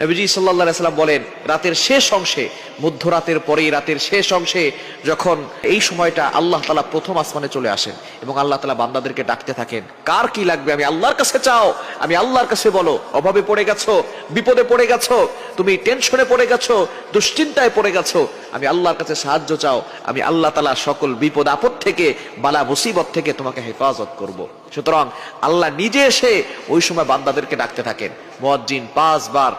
নবীজি সাল্লাহ সাল্লাম বলেন, রাতের শেষ অংশে, মধ্যরাতের পরেই রাতের শেষ অংশে যখন এই সময়টা আল্লাহ তালা প্রথম আসমানে চলে আসেন এবং আল্লাহ তালা বান্দাদেরকে ডাকতে থাকেন, কার কি লাগবে আমি আল্লাহর কাছে চাও, আমি আল্লাহর কাছে বলো, অভাবে পড়ে গেছো, বিপদে পড়ে গেছো, তুমি টেনশনে পড়ে গেছো, দুশ্চিন্তায় পড়ে গেছো, আমি আল্লাহর কাছে সাহায্য চাও, আমি আল্লাহ তালা সকল বিপদ আপদ থেকে, বালা মুসিবত থেকে তোমাকে হেফাজত করব। সুতরাং আল্লাহ নিজে এসে ওই সময় বান্দাদেরকে ডাকতে থাকেন মুয়াজ্জিন পাঁচবার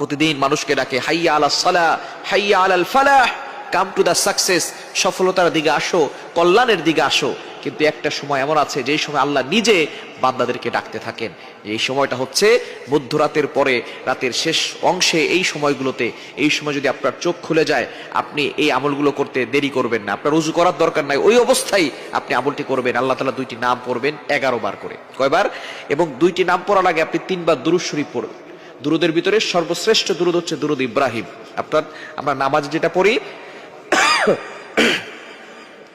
প্রতিদিন মানুষকে ডাকে, হাইয়া আলা সালা, হাইয়া আলাল ফালাহ, কাম টু দ্য সাকসেস, সফলতার দিকে আসো, কল্যাণের দিকে আসো। কিন্তু একটা সময় এমন আছে, যেই সময় আল্লাহ নিজে বান্দাদেরকে ডাকতে থাকেন। এই সময়টা হচ্ছে মধ্যরাতের পরে, রাতের শেষ অংশে এই সময়গুলোতে। এই সময় যদি আপনার চোখ খুলে যায়, আপনি এই আমলগুলো করতে দেরি করবেন না। আপনার উজু করার দরকার নাই, ওই অবস্থায় আপনি আমলটি করবেন। আল্লাহ তালা দুইটি নাম পড়বেন, এগারো বার করে। কয়বার? এবং দুইটি নাম পড়ার আগে আপনি তিনবার দুরুদ শরীফ পড়বেন। দুরুদের ভিতরে সর্বশ্রেষ্ঠ দুরুদ হচ্ছে দুরুদ ইব্রাহিম। আপনার আমরা নামাজ যেটা পড়ি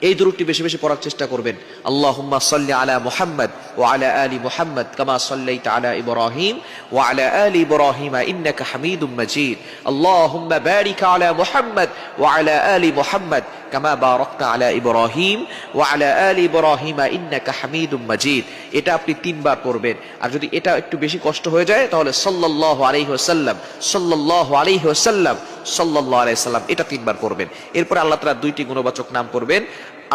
এই দুরুদটি বেশি বেশি পড়ার চেষ্টা করবেন। আল্লাহুম্মা সাল্লি আলা মুহাম্মদ ওয়া আলা আলি মুহাম্মদ কামা সাল্লাইতা আলা ইব্রাহিম ওয়া আলা আলি ইব্রাহিম ইন্নাকা হামিদুম মাজিদ। আল্লাহুম্মা বারিক আলা মুহাম্মদ ওয়া আলা আলি মুহাম্মদ কামা বারাকতা আলা ইব্রাহিম ওয়া আলা আলি ইব্রাহিম ইন্নাকা হামিদুম মাজিদ। এটা আপনি তিনবার পড়বেন। আর যদি এটা একটু বেশি কষ্ট হয়ে যায় তাহলে সাল্লাল্লাহু আলাইহি ওয়াসাল্লাম, সাল্লাল্লাহু আলাইহি ওয়াসাল্লাম সাল্লাল্লাহু আলাইহি সাল্লাম, এটা তিনবার পড়বেন। এরপর আল্লাহ তাআলা দুইটি গুণবাচক নাম পড়বেন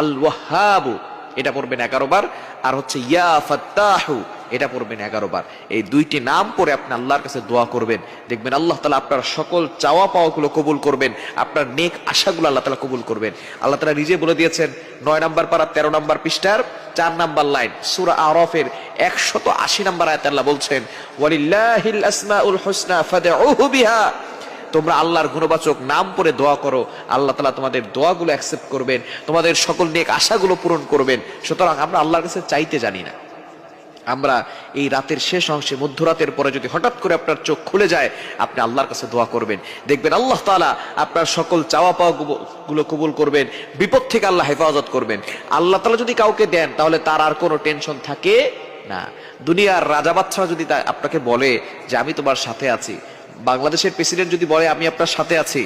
আল ওয়াহাবু এটা পড়বেন এগারো বার, আর হচ্ছে ইয়া ফাত্তাহু, এটা পড়বেন এগারো বার। এই দুইটি নাম পড়ে আপনি আল্লাহর কাছে দোয়া করবেন। দেখবেন আল্লাহ তালা আপনার সকল চাওয়া পাওয়াগুলো কবুল করবেন, আপনার নেক আশাগুলো আল্লাহ তালা কবুল করবেন। আল্লাহ তালা নিজে বলে দিয়েছেন, নয় নাম্বার পাড়া তেরো নাম্বার পৃষ্ঠার, চার নাম্বার লাইন, সুরা আরফের একশত আশি নাম্বার আয়াত আল্লাহ বলছেন, ওয়ালিল্লাহিল আসমাউল হুসনা ফাদউহু বিহা। তোমরা আল্লাহর গুণবাচক নাম পরে দোয়া করো, আল্লাহ তালা তোমাদের দোয়াগুলো অ্যাকসেপ্ট করবেন, তোমাদের সকল নেক আশাগুলো পূরণ করবেন। সুতরাং আমরা আল্লাহর কাছে চাইতে জানি না। আমরা এই রাতের শেষ অংশে মধ্যরাতের পরে যদি হঠাৎ করে আপনার চোখ খুলে যায়, আপনি আল্লাহর কাছে দোয়া করবেন। দেখবেন আল্লাহ তালা আপনার সকল চাওয়া পাওয়া গুলো কবুল করবেন, বিপদ থেকে আল্লাহ হেফাজত করবেন। আল্লাহ তালা যদি কাউকে দেন, তাহলে তার আর কোনো টেনশন থাকে না। দুনিয়ার রাজা বাচ্চা যদি আপনাকে বলে যে, আমি তোমার সাথে আছি। বাংলাদেশের প্রেসিডেন্ট যদি বলে আমি আপনার সাথে আছি